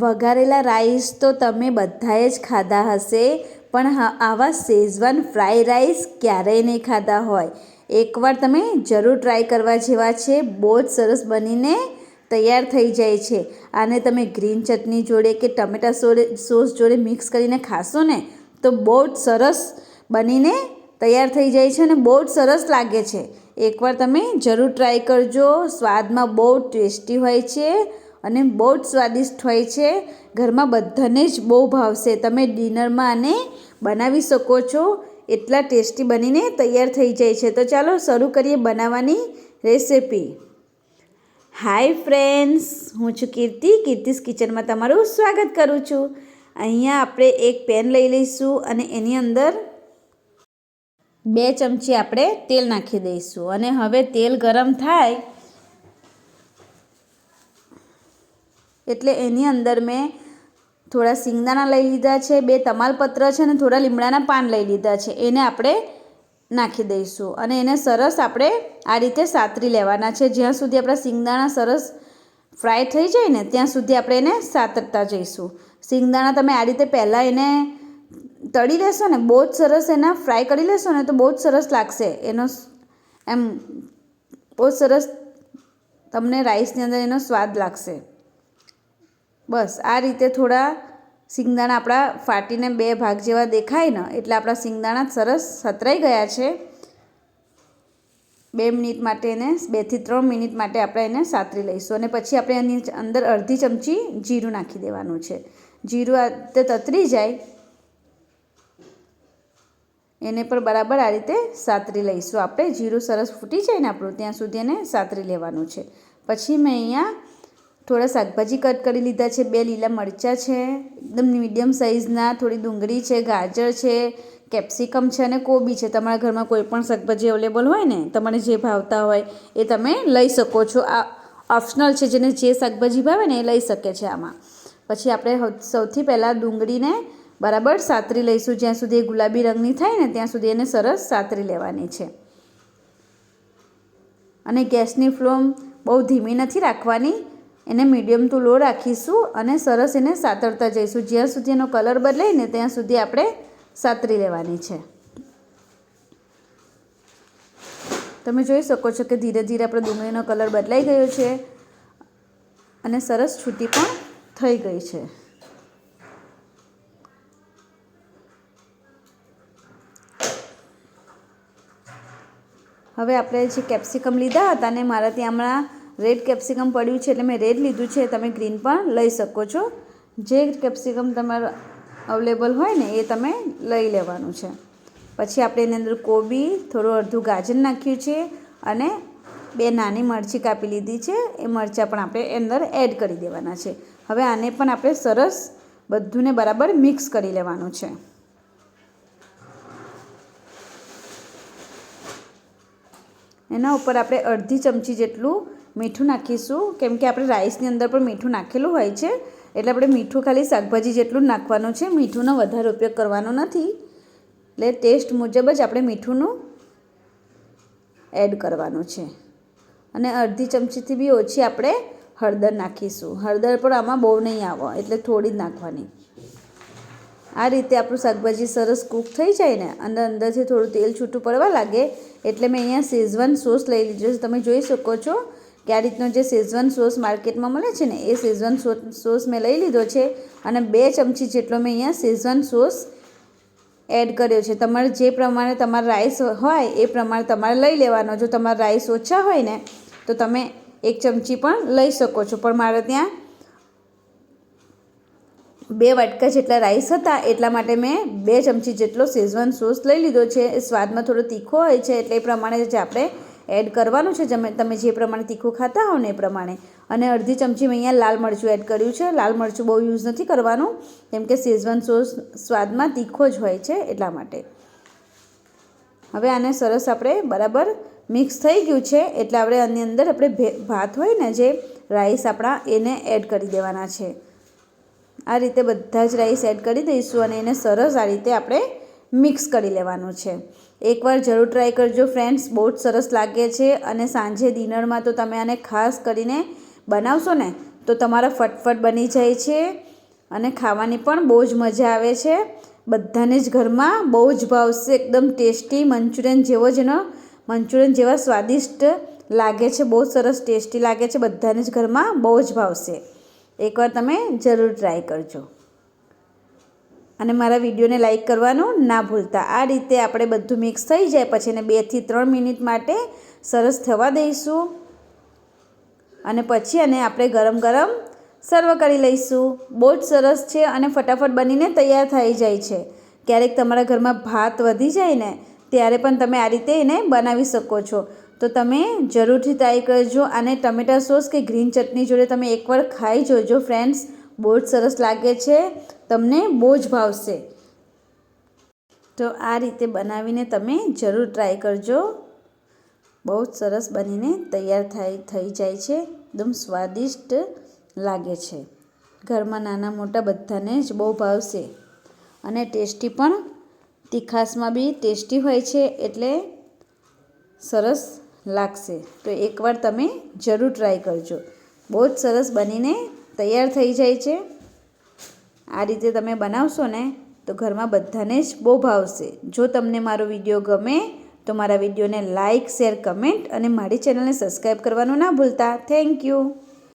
વઘારેલા rice તો તમે બધાએ જ ખાધા હશે, પણ આવા શેઝવાન ફ્રાય રાઈસ ક્યારેય નહીં ખાધા હોય. એકવાર તમે જરૂર ટ્રાય કરવા જેવા છે, બહુ જ સરસ બનીને તૈયાર થઈ જાય છે. આને તમે ગ્રીન ચટણી જોડે કે ટમેટા સોસ જોડે મિક્સ કરીને ખાશો ને, તો બહુ જ સરસ બનીને તૈયાર થઈ જાય છે અને બહુ જ સરસ લાગે છે. એકવાર તમે જરૂર ટ્રાય કરજો, સ્વાદમાં બહુ ટેસ્ટી હોય છે અને બહુ જ સ્વાદિષ્ટ હોય છે. ઘરમાં બધાને જ બહુ ભાવશે તમે ડિનરમાં આને બનાવી શકો છો. એટલા ટેસ્ટી બનીને તૈયાર થઈ જાય છે. તો ચાલો શરૂ કરીએ બનાવવાની રેસિપી. હાય ફ્રેન્ડ્સ, હું છું કીર્તિ. કીર્તિસ કિચનમાં તમારું સ્વાગત કરું છું. અહીંયા આપણે એક પેન લઈ લઈશું અને એની અંદર બે ચમચી આપણે તેલ નાખી દઈશું. અને હવે તેલ ગરમ થાય એટલે એની અંદર મેં થોડા સિંગદાણા લઈ લીધા છે, બે તમાલપત્ર છે અને થોડા લીમડાના પાન લઈ લીધા છે. એને આપણે નાખી દઈશું અને એને સરસ આપણે આ રીતે સાતરી લેવાના છે. જ્યાં સુધી આપણા સિંગદાણા સરસ ફ્રાય થઈ જાય ને, ત્યાં સુધી આપણે એને સાતરતા જઈશું. સિંગદાણા તમે આ રીતે પહેલાં એને તળી લેશો ને, બહુ જ સરસ એના ફ્રાય કરી લેશો ને, તો બહુ જ સરસ લાગશે. એનો એમ બહુ સરસ તમને રાઈસની અંદર એનો સ્વાદ લાગશે. બસ, આ રીતે થોડા સિંગદાણા આપણા ફાટીને બે ભાગ જેવા દેખાય ને, એટલે આપણા સિંગદાણા સરસ સતરાઈ ગયા છે. બે મિનિટ માટે એને બેથી ત્રણ મિનિટ માટે આપણે એને સાતરી લઈશું અને પછી આપણે એની અંદર અડધી ચમચી જીરું નાખી દેવાનું છે. જીરું આ રીતે તતરી જાય, એને પણ બરાબર આ રીતે સાતરી લઈશું આપણે. જીરું સરસ ફૂટી જાય ને આપણું, ત્યાં સુધી એને સાતરી લેવાનું છે. પછી મેં અહીંયા થોડા શાકભાજી કટ કરી લીધા છે, બે લીલા મરચાં છે, એકદમ મીડિયમ સાઇઝના, થોડી ડુંગળી છે, ગાજર છે, કેપ્સિકમ છે અને કોબી છે. તમારા ઘરમાં કોઈ પણ શાકભાજી અવેલેબલ હોય ને તમને જે ભાવતા હોય એ તમે લઈ શકો છો. આ ઓપ્શનલ છે, જેને જે શાકભાજી ભાવે ને એ લઈ શકે છે આમાં. પછી આપણે સૌથી પહેલાં ડુંગળીને બરાબર સાતરી લઈશું. જ્યાં સુધી એ ગુલાબી રંગની થાય ને, ત્યાં સુધી એને સરસ સાતરી લેવાની છે. અને ગેસની ફ્લેમ બહુ ધીમી નથી રાખવાની. એને મીડિયમ ટુ લો રાખીશું અને સરસ એને સાતરતા જઈશું. જ્યાં સુધી એનો કલર બદલાય ને ત્યાં સુધી આપણે સાતરી લેવાની છે. તમે જોઈ શકો છો કે ધીરે ધીરે આપણો ડુંગળીનો કલર બદલાઈ ગયો છે અને સરસ છૂટી પણ થઈ ગઈ છે. હવે આપણે જે કેપ્સિકમ લીધા હતા ને મારા ત્યાં હમણાં રેડ કેપ્સિકમ પડ્યું છે એટલે મેં રેડ લીધું છે, તમે ગ્રીન પણ લઈ શકો છો. જે કેપ્સિકમ તમારું અવેલેબલ હોય ને, એ તમે લઈ લેવાનું છે. પછી આપણે એની અંદર કોબી, થોડું અડધું ગાજર નાખ્યું છે અને બે નાની મરચી કાપી લીધી છે. એ મરચાં પણ આપણે અંદર એડ કરી દેવાના છે. હવે આને પણ આપણે સરસ બધુંને બરાબર મિક્સ કરી લેવાનું છે. એના ઉપર આપણે અડધી ચમચી જેટલું મીઠું નાખીશું. કેમ કે આપણે રાઈસની અંદર પણ મીઠું નાખેલું હોય છે. એટલે આપણે મીઠું ખાલી શાકભાજી જેટલું નાખવાનું છે. મીઠુંનો વધારે ઉપયોગ કરવાનો નથી. એટલે ટેસ્ટ મુજબ જ આપણે મીઠુંનું એડ કરવાનું છે. અને અડધી ચમચીથી બી ઓછી આપણે હળદર નાખીશું. હળદર પણ આમાં બહુ નહીં આવે, એટલે થોડી જ નાખવાની. આ રીતે આપણું શાકભાજી સરસ કૂક થઈ જાય ને અંદર અંદરથી થોડું તેલ છૂટું પડવા લાગે, એટલે મેં અહીંયા શેઝવાન સોસ લઈ લીધો છે. તમે જોઈ શકો છો. કે આ રીતનો જે શેઝવાન સોસ માર્કેટમાં મળે છે ને, એ શેઝવાન સોસ મેં લઈ લીધો છે અને બે ચમચી જેટલો મેં અહીંયા શેઝવાન સોસ એડ કર્યો છે. તમારે જે પ્રમાણે તમારા રાઈસ હોય, એ પ્રમાણે તમારે લઈ લેવાનો. જો તમારા રાઈસ ઓછા હોય ને, તો તમે એક ચમચી પણ લઈ શકો છો. પણ મારે ત્યાં બે વાટકા જેટલા રાઈસ હતા, એટલા માટે મેં બે ચમચી જેટલો શેઝવાન સોસ લઈ લીધો છે. એ સ્વાદમાં થોડો તીખો હોય છે, એટલે એ પ્રમાણે જ આપણે એડ કરવાનું છે. તમે તમે જે પ્રમાણે તીખું ખાતા હો ને એ પ્રમાણે. અને અડધી ચમચી મેં અહીંયા લાલ મરચું એડ કર્યું છે. લાલ મરચું બહુ યુઝ નથી કરવાનું, કેમ કે શેઝવાન સોસ સ્વાદમાં તીખો જ હોય છે એટલા માટે. હવે આને સરસ આપણે બરાબર મિક્સ થઈ ગયું છે. એટલે આપણે આની અંદર આપણે ભાત હોય ને જે રાઈસ આપણા એને એડ કરી દેવાના છે. આ રીતે બધા જ રાઈસ એડ કરી દઈશું અને એને સરસ આ રીતે આપણે મિક્સ કરી લેવાનું છે. એકવાર જરૂર ટ્રાય કરજો ફ્રેન્ડ્સ બહુ જ સરસ લાગે છે અને સાંજે ડિનરમાં તો તમે આને ખાસ કરીને બનાવશો ને, તો તમારા ફટફટ બની જાય છે અને ખાવાની પણ બહુ જ મજા આવે છે. બધાને જ ઘરમાં બહુ જ ભાવશે, એકદમ ટેસ્ટી મંચુરિયન જેવો જ એનો મંચુરિયન જેવા સ્વાદિષ્ટ લાગે છે, બહુ સરસ ટેસ્ટી લાગે છે, બધાને જ ઘરમાં બહુ જ ભાવશે. એકવાર તમે જરૂર ટ્રાય કરજો. અને મારા વિડીયોને લાઇક કરવાનું ના ભૂલતા. આ રીતે આપણે બધું મિક્સ થઈ જાય પછી એને બેથી ત્રણ મિનિટ માટે સરસ થવા દઈશું. અને પછી અને આપણે ગરમ ગરમ સર્વ કરી લઈશું. બહુ જ સરસ છે અને ફટાફટ બનીને તૈયાર થઈ જાય છે. ક્યારેક તમારા ઘરમાં ભાત વધી જાય ને, ત્યારે પણ તમે આ રીતે એને બનાવી શકો છો. તો તમે જરૂરથી ટ્રાય કરજો. અને ટમેટા સોસ કે ગ્રીન ચટણી જોડે તમે એકવાર ખાઈ જોજો ફ્રેન્ડ્સ બહુ જ સરસ લાગે છે. તમને બહુ જ ભાવશે. તો આ રીતે બનાવીને તમે જરૂર ટ્રાય કરજો. બહુ જ સરસ બનીને તૈયાર થાય, થઈ જાય છે. એકદમ સ્વાદિષ્ટ લાગે છે. ઘરમાં નાના મોટા બધાને જ બહુ ભાવશે. અને ટેસ્ટી પણ તીખાસમાં બી ટેસ્ટી હોય છે એટલે સરસ લાગશે. તો એકવાર તમે જરૂર ટ્રાય કરજો. બહુ જ સરસ બનીને તૈયાર થઈ જાય છે. આ રીતે તમે બનાવશો ને, તો ઘરમાં બધાને જ બહુ ભાવશે જો તમને મારો વીડિયો ગમે, તો મારા વિડીયોને લાઇક શેર, કમેન્ટ અને મારી ચેનલને સબસ્ક્રાઈબ કરવાનું ના ભૂલતા. Thank you.